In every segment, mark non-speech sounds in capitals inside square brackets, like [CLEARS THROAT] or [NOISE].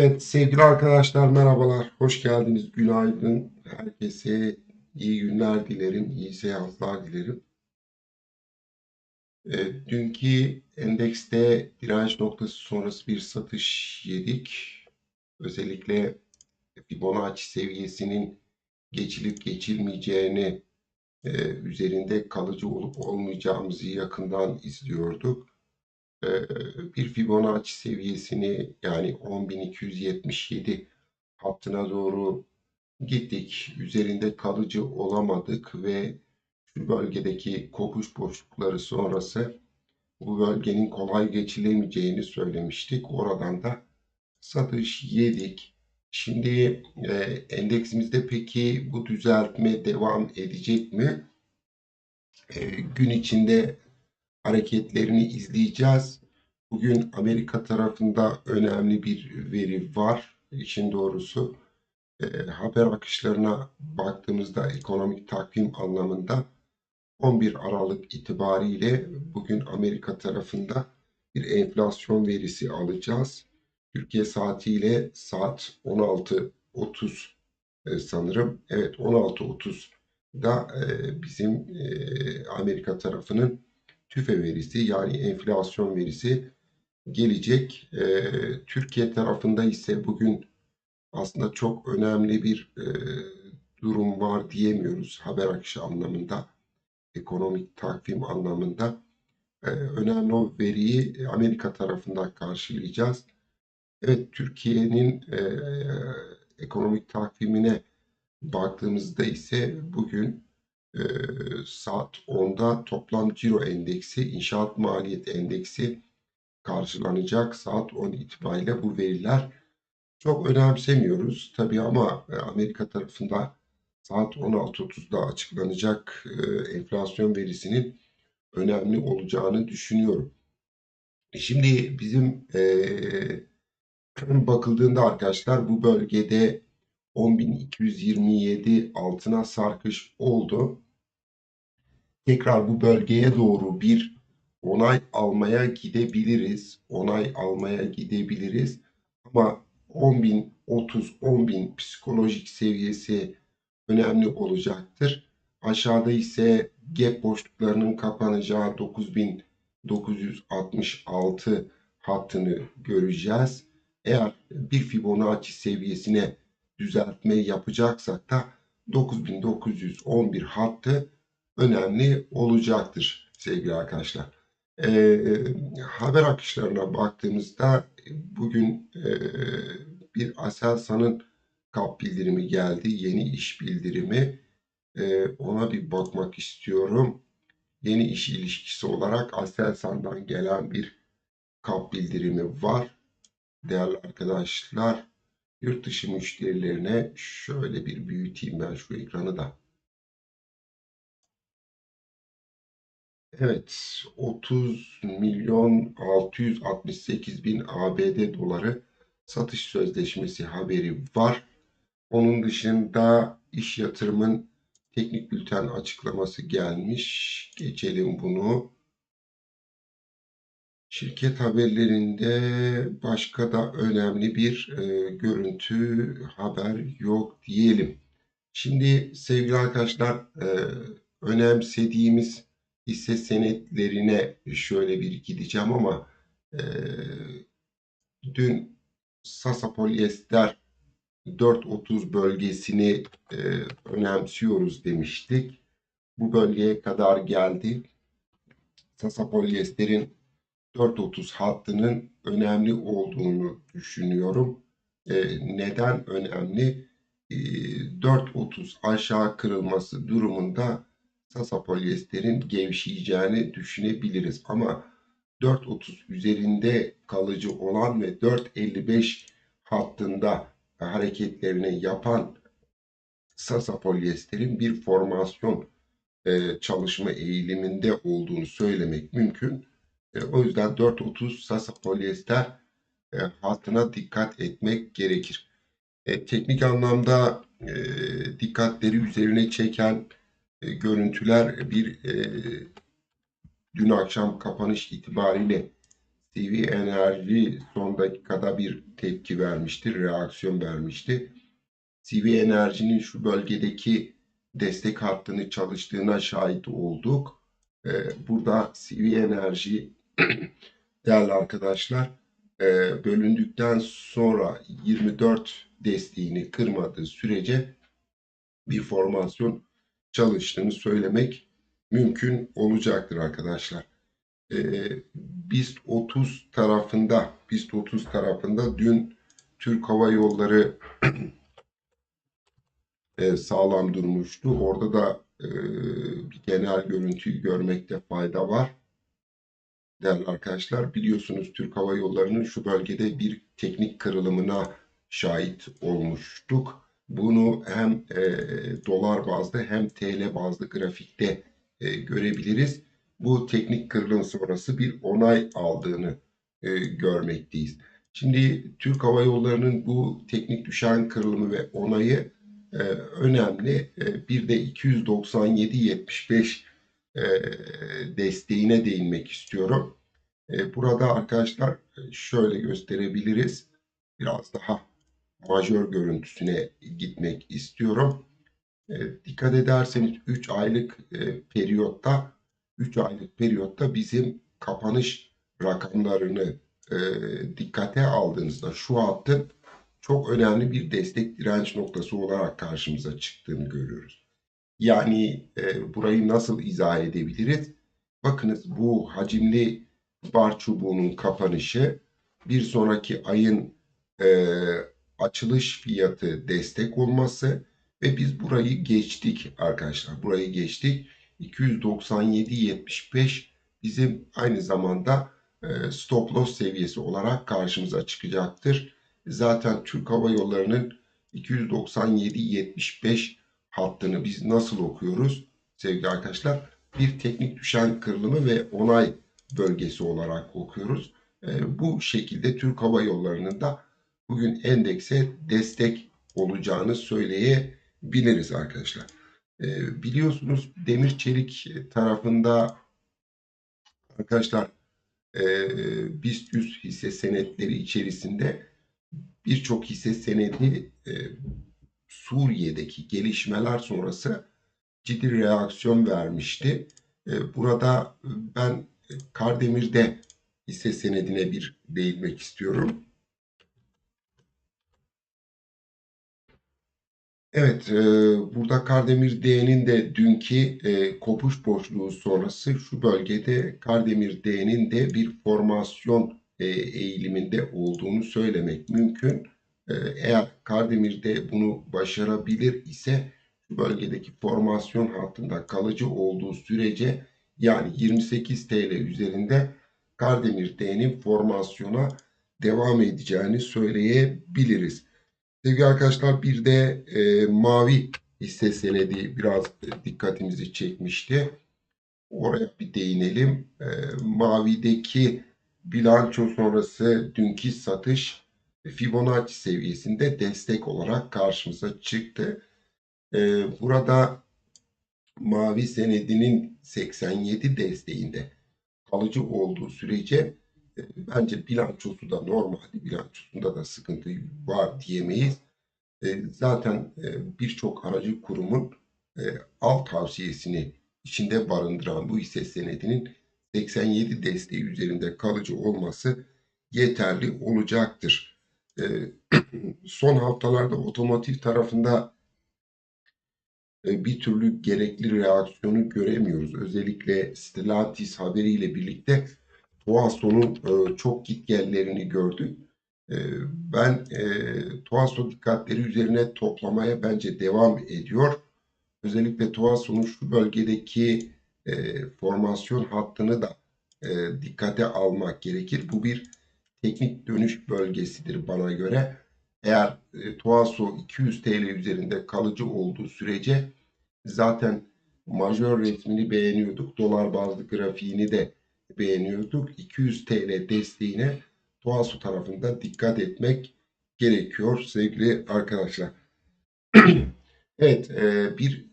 Evet sevgili arkadaşlar merhabalar. Hoş geldiniz. Günaydın. Herkese iyi günler dilerim. iyi seanslar dilerim. E, dünkü endekste direnç noktası sonrası bir satış yedik. Özellikle Fibonacci seviyesinin geçilip geçilmeyeceğini e, üzerinde kalıcı olup olmayacağımızı yakından izliyorduk. E, bir Fibonacci seviyesini yani 10.277 hattına doğru gittik. Üzerinde kalıcı olamadık ve şu bölgedeki kopuş boşlukları sonrası bu bölgenin kolay geçilemeyeceğini söylemiştik. Oradan da satış yedik. Şimdi e, endeksimizde peki bu düzeltme devam edecek mi? E, gün içinde hareketlerini izleyeceğiz. Bugün Amerika tarafında önemli bir veri var. İşin doğrusu e, haber akışlarına baktığımızda ekonomik takvim anlamında 11 Aralık itibariyle bugün Amerika tarafında bir enflasyon verisi alacağız. Türkiye saatiyle saat 16.30 e, sanırım. Evet 16.30'da e, bizim e, Amerika tarafının tüfe verisi yani enflasyon verisi gelecek. E, Türkiye tarafında ise bugün aslında çok önemli bir e, durum var diyemiyoruz haber akışı anlamında, ekonomik takvim anlamında. E, önemli o veriyi Amerika tarafında karşılayacağız. Evet, Türkiye'nin e, ekonomik takvimine baktığımızda ise bugün e, saat 10'da toplam ciro endeksi, inşaat maliyet endeksi karşılanacak. Saat 10 itibariyle bu veriler çok önemsemiyoruz tabii ama e, Amerika tarafında saat 16.30'da açıklanacak e, enflasyon verisinin önemli olacağını düşünüyorum. Şimdi bizim e, [CLEARS THROAT] bakıldığında arkadaşlar bu bölgede 10.227 altına sarkış oldu. Tekrar bu bölgeye doğru bir onay almaya gidebiliriz. Onay almaya gidebiliriz. Ama 10.000, 30, 10.000 psikolojik seviyesi önemli olacaktır. Aşağıda ise gap boşluklarının kapanacağı 9.966 hattını göreceğiz. Eğer bir Fibonacci seviyesine düzeltme yapacaksak da 9911 hattı önemli olacaktır sevgili arkadaşlar. Ee, haber akışlarına baktığımızda bugün e, bir Aselsan'ın kap bildirimi geldi. Yeni iş bildirimi. E, ona bir bakmak istiyorum. Yeni iş ilişkisi olarak Aselsan'dan gelen bir kap bildirimi var. Değerli arkadaşlar yurt dışı müşterilerine şöyle bir büyüteyim ben şu ekranı da. Evet 30 milyon 668 bin ABD doları satış sözleşmesi haberi var. Onun dışında iş yatırımın teknik bülten açıklaması gelmiş. Geçelim bunu. Şirket haberlerinde başka da önemli bir e, görüntü haber yok diyelim. Şimdi sevgili arkadaşlar e, önemsediğimiz hisse senetlerine şöyle bir gideceğim ama e, dün Sasa Polyester 4.30 bölgesini e, önemsiyoruz demiştik. Bu bölgeye kadar geldi. Sasa Polyester'in 4.30 hattının önemli olduğunu düşünüyorum. E, neden önemli? E, 4.30 aşağı kırılması durumunda Sasa polyester'in gevşeyeceğini düşünebiliriz. Ama 4.30 üzerinde kalıcı olan ve 4.55 hattında hareketlerini yapan Sasa polyester'in bir formasyon e, çalışma eğiliminde olduğunu söylemek mümkün. E, o yüzden 4.30 Sasa polyester e, hattına dikkat etmek gerekir. E, teknik anlamda e, dikkatleri üzerine çeken e, görüntüler bir e, dün akşam kapanış itibariyle CV Enerji son dakikada bir tepki vermişti, reaksiyon vermişti. CV Enerji'nin şu bölgedeki destek hattını çalıştığına şahit olduk. Ee, burada CV Enerji [CLEARS THROAT] değerli arkadaşlar e, bölündükten sonra 24 desteğini kırmadığı sürece bir formasyon çalıştığını söylemek mümkün olacaktır arkadaşlar. Ee, BIST 30 tarafında BIST 30 tarafında dün Türk Hava Yolları [CLEARS THROAT] e, sağlam durmuştu. Orada da e, bir genel görüntüyü görmekte fayda var. Değerli arkadaşlar biliyorsunuz Türk Hava Yolları'nın şu bölgede bir teknik kırılımına şahit olmuştuk. Bunu hem e, dolar bazlı hem TL bazlı grafikte e, görebiliriz. Bu teknik kırılım sonrası bir onay aldığını e, görmekteyiz. Şimdi Türk Hava Yolları'nın bu teknik düşen kırılımı ve onayı e, önemli. E, bir de 297.75 e, desteğine değinmek istiyorum. E, burada arkadaşlar e, şöyle gösterebiliriz. Biraz daha majör görüntüsüne gitmek istiyorum. E, dikkat ederseniz 3 aylık periyotta 3 aylık periyotta bizim kapanış rakamlarını dikkate aldığınızda şu hattın çok önemli bir destek direnç noktası olarak karşımıza çıktığını görüyoruz. Yani e, burayı nasıl izah edebiliriz? Bakınız bu hacimli bar çubuğunun kapanışı bir sonraki ayın e, açılış fiyatı destek olması ve biz burayı geçtik arkadaşlar. Burayı geçtik. 297.75 bizim aynı zamanda e, stop loss seviyesi olarak karşımıza çıkacaktır. Zaten Türk Hava Yolları'nın 297.75 hattını biz nasıl okuyoruz sevgili arkadaşlar? Bir teknik düşen kırılımı ve onay bölgesi olarak okuyoruz. E, bu şekilde Türk Hava Yolları'nın da bugün endekse destek olacağını söyleyebiliriz arkadaşlar. E, biliyorsunuz demir çelik tarafında arkadaşlar e, BIST 100 hisse senetleri içerisinde birçok hisse senedi e, Suriye'deki gelişmeler sonrası ciddi reaksiyon vermişti. E, burada ben Kardemir'de hisse senedine bir değinmek istiyorum. Evet, e, burada Kardemir D'nin de dünkü e, kopuş boşluğu sonrası şu bölgede Kardemir D'nin de bir formasyon e, eğiliminde olduğunu söylemek mümkün. E, eğer Kardemir D bunu başarabilir ise bölgedeki formasyon hattında kalıcı olduğu sürece yani 28 TL üzerinde Kardemir D'nin formasyona devam edeceğini söyleyebiliriz. Sevgili arkadaşlar bir de e, mavi hisse senedi biraz dikkatimizi çekmişti. Oraya bir değinelim. E, mavideki bilanço sonrası dünkü satış Fibonacci seviyesinde destek olarak karşımıza çıktı. E, burada mavi senedinin 87 desteğinde kalıcı olduğu sürece e, bence bilançosu da normaldi. Bilançosunda da sıkıntı var diyemeyiz. E, zaten e, birçok aracı kurumun e, alt tavsiyesini içinde barındıran bu hisse senedinin 87 desteği üzerinde kalıcı olması yeterli olacaktır. E, [CLEARS THROAT] son haftalarda otomotiv tarafında e, bir türlü gerekli reaksiyonu göremiyoruz. Özellikle Stellantis haberiyle birlikte Toasto'nun e, çok gitgellerini gördük. Ben e, Toasto dikkatleri üzerine toplamaya bence devam ediyor. Özellikle Toasto'nun şu bölgedeki formasyon hattını da dikkate almak gerekir. Bu bir teknik dönüş bölgesidir bana göre. Eğer e, Toaso 200 TL üzerinde kalıcı olduğu sürece zaten majör resmini beğeniyorduk. Dolar bazlı grafiğini de beğeniyorduk. 200 TL desteğine Toaso tarafında dikkat etmek gerekiyor sevgili arkadaşlar. [CLEARS THROAT] evet e, bir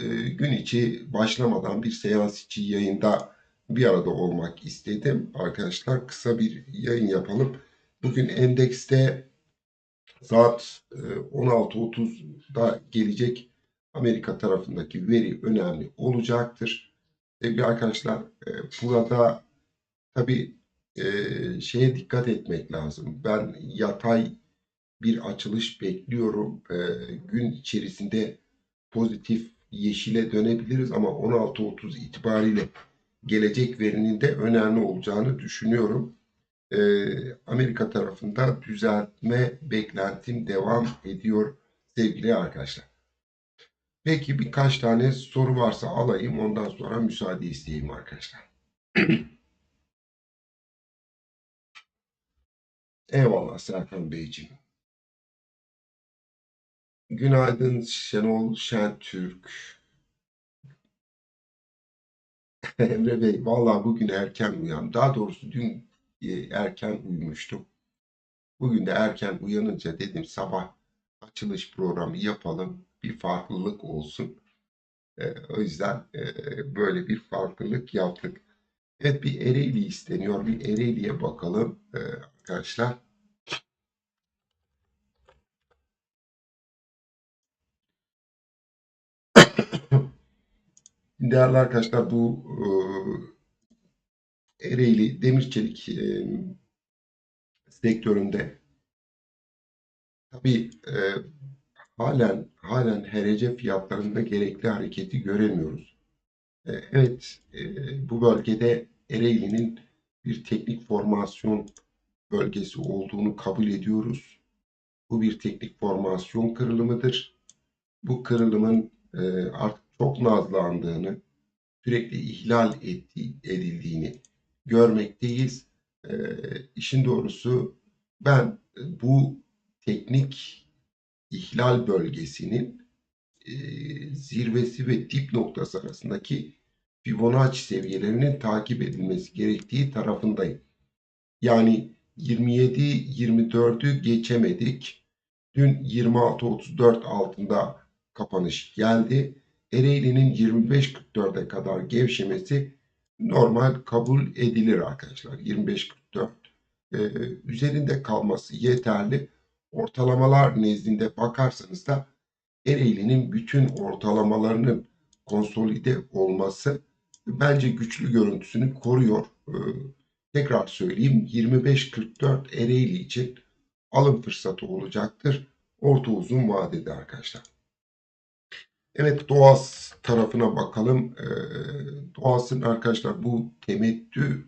e, gün içi başlamadan bir seans içi yayında bir arada olmak istedim. Arkadaşlar kısa bir yayın yapalım. Bugün endekste saat e, 16.30'da gelecek Amerika tarafındaki veri önemli olacaktır. Sevgili arkadaşlar e, burada tabii e, şeye dikkat etmek lazım. Ben yatay bir açılış bekliyorum. E, gün içerisinde pozitif yeşile dönebiliriz ama 16.30 itibariyle gelecek verinin de önemli olacağını düşünüyorum. Ee, Amerika tarafında düzeltme beklentim devam ediyor sevgili arkadaşlar. Peki birkaç tane soru varsa alayım ondan sonra müsaade isteyeyim arkadaşlar. [CLEARS THROAT] Eyvallah Serkan Beyciğim. Günaydın Şenol Şentürk. [LAUGHS] Emre Bey, vallahi bugün erken uyan. Daha doğrusu dün e, erken uyumuştum. Bugün de erken uyanınca dedim sabah açılış programı yapalım. Bir farklılık olsun. E, o yüzden e, böyle bir farklılık yaptık. Evet bir Ereğli isteniyor. Bir Ereğli'ye bakalım arkadaşlar. Değerli arkadaşlar bu e, Ereğli demir çelik e, sektöründe tabii e, halen halen HRC fiyatlarında gerekli hareketi göremiyoruz. E, evet e, bu bölgede Ereğli'nin bir teknik formasyon bölgesi olduğunu kabul ediyoruz. Bu bir teknik formasyon kırılımıdır. Bu kırılımın e, artık çok nazlandığını, sürekli ihlal ettiği, edildiğini görmekteyiz. E, işin doğrusu ben bu teknik ihlal bölgesinin e, zirvesi ve dip noktası arasındaki Fibonacci seviyelerinin takip edilmesi gerektiği tarafındayım. Yani 27-24'ü geçemedik. Dün 26-34 altında kapanış geldi. Ereğli'nin 25-44'e kadar gevşemesi normal kabul edilir arkadaşlar. 25-44 e, üzerinde kalması yeterli. Ortalamalar nezdinde bakarsanız da Ereğli'nin bütün ortalamalarının konsolide olması bence güçlü görüntüsünü koruyor. E, tekrar söyleyeyim 25-44 Ereğli için alım fırsatı olacaktır. Orta uzun vadede arkadaşlar. Evet Doğas tarafına bakalım. Ee, Doğas'ın arkadaşlar bu temettü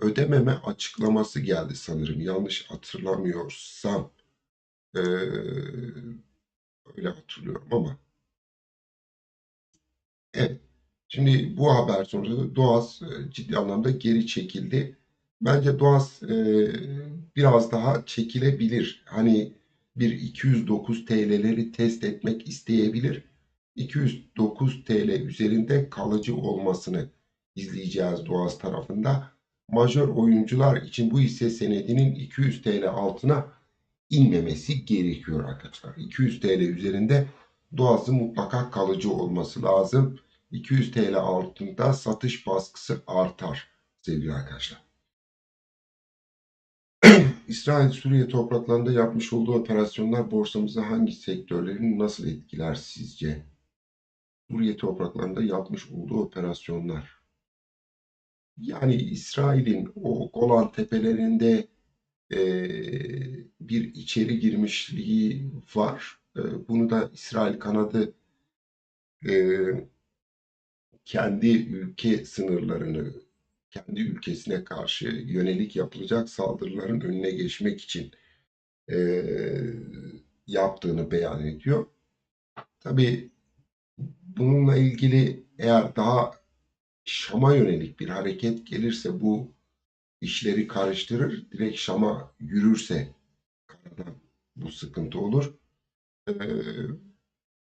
ödememe açıklaması geldi sanırım. Yanlış hatırlamıyorsam. Ee, öyle hatırlıyorum ama. Evet. Şimdi bu haber sonrası Doğas e, ciddi anlamda geri çekildi. Bence Doğas e, biraz daha çekilebilir. Hani bir 209 TL'leri test etmek isteyebilir. 209 TL üzerinde kalıcı olmasını izleyeceğiz Doğaz tarafında. Majör oyuncular için bu hisse senedinin 200 TL altına inmemesi gerekiyor arkadaşlar. 200 TL üzerinde Doğaz'ın mutlaka kalıcı olması lazım. 200 TL altında satış baskısı artar sevgili arkadaşlar. [CLEARS THROAT] İsrail Suriye topraklarında yapmış olduğu operasyonlar borsamızı hangi sektörlerin nasıl etkiler sizce? Suriye topraklarında yapmış olduğu operasyonlar. Yani İsrail'in o Golan tepelerinde e, bir içeri girmişliği var. E, bunu da İsrail kanadı e, kendi ülke sınırlarını, kendi ülkesine karşı yönelik yapılacak saldırıların önüne geçmek için e, yaptığını beyan ediyor. Tabii bununla ilgili eğer daha Şam'a yönelik bir hareket gelirse bu işleri karıştırır. Direkt Şam'a yürürse bu sıkıntı olur. Ee,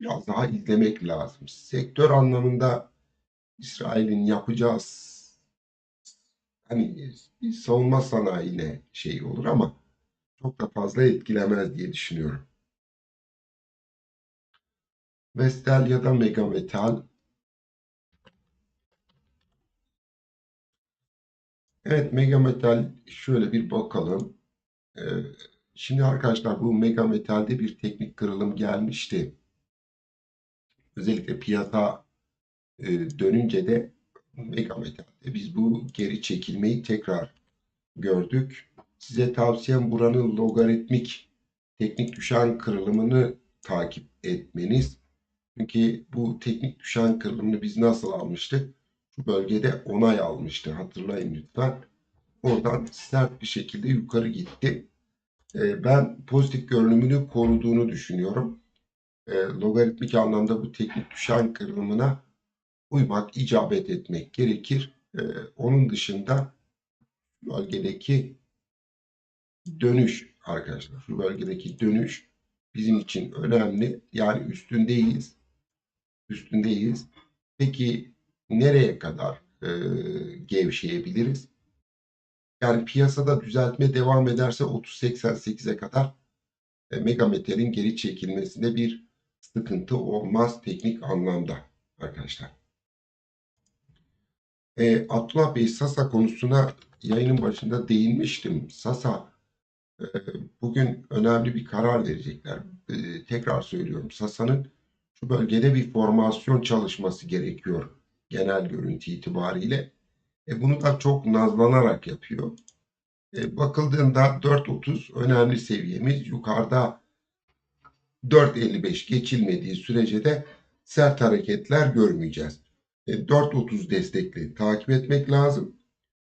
biraz daha izlemek lazım. Sektör anlamında İsrail'in yapacağı hani bir savunma sanayine şey olur ama çok da fazla etkilemez diye düşünüyorum. Vestel ya da Mega Metal Evet Mega Metal şöyle bir bakalım. Ee, şimdi arkadaşlar bu Mega Metal'de bir teknik kırılım gelmişti. Özellikle piyasa e, dönünce de Mega Metal'de biz bu geri çekilmeyi tekrar gördük. Size tavsiyem buranın logaritmik teknik düşen kırılımını takip etmeniz. Çünkü bu teknik düşen kırılımını biz nasıl almıştık? Şu bölgede onay almıştı. Hatırlayın lütfen. Oradan sert bir şekilde yukarı gitti. Ee, Ben pozitif görünümünü koruduğunu düşünüyorum. Ee, Logaritmik anlamda bu teknik düşen kırılımına uymak, icabet etmek gerekir. Ee, Onun dışında bölgedeki dönüş arkadaşlar. Şu bölgedeki dönüş bizim için önemli. Yani üstündeyiz. Üstündeyiz. Peki nereye kadar e, gevşeyebiliriz? Yani piyasada düzeltme devam ederse 30.88'e kadar e, Megametal'in geri çekilmesinde bir sıkıntı olmaz teknik anlamda arkadaşlar. E, Abdullah Bey Sasa konusuna yayının başında değinmiştim. Sasa e, bugün önemli bir karar verecekler. E, tekrar söylüyorum. Sasa'nın şu bölgede bir formasyon çalışması gerekiyor genel görüntü itibariyle. E, bunu da çok nazlanarak yapıyor. E, bakıldığında 4.30 önemli seviyemiz. Yukarıda 4.55 geçilmediği sürece de sert hareketler görmeyeceğiz. E, 4.30 destekli takip etmek lazım.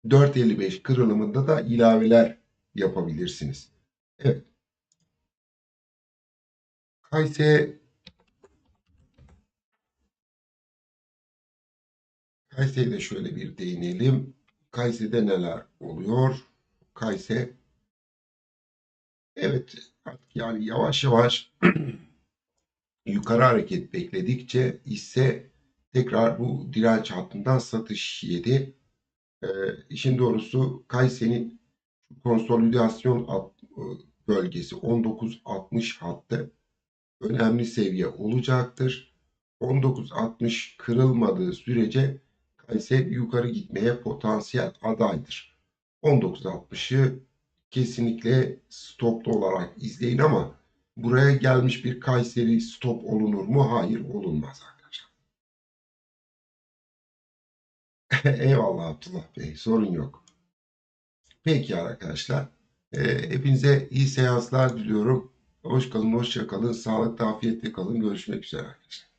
4.55 kırılımında da ilaveler yapabilirsiniz. Evet. Kayse Kayseri'de de şöyle bir değinelim. Kayseri'de neler oluyor? Kayse evet artık yani yavaş yavaş [CLEARS THROAT] yukarı hareket bekledikçe ise tekrar bu direnç hattından satış yedi. Ee, işin doğrusu Kayseri'nin konsolidasyon alt- e, bölgesi 19.60 hattı önemli seviye olacaktır. 19.60 kırılmadığı sürece Kayseri yukarı gitmeye potansiyel adaydır. 19.60'ı kesinlikle stoplu olarak izleyin ama buraya gelmiş bir Kayseri stop olunur mu? Hayır olunmaz arkadaşlar. [LAUGHS] Eyvallah Abdullah Bey sorun yok. Peki arkadaşlar. Ee, hepinize iyi seanslar diliyorum. Hoş kalın, hoşça kalın. Sağlıklı, afiyetle kalın. Görüşmek üzere arkadaşlar.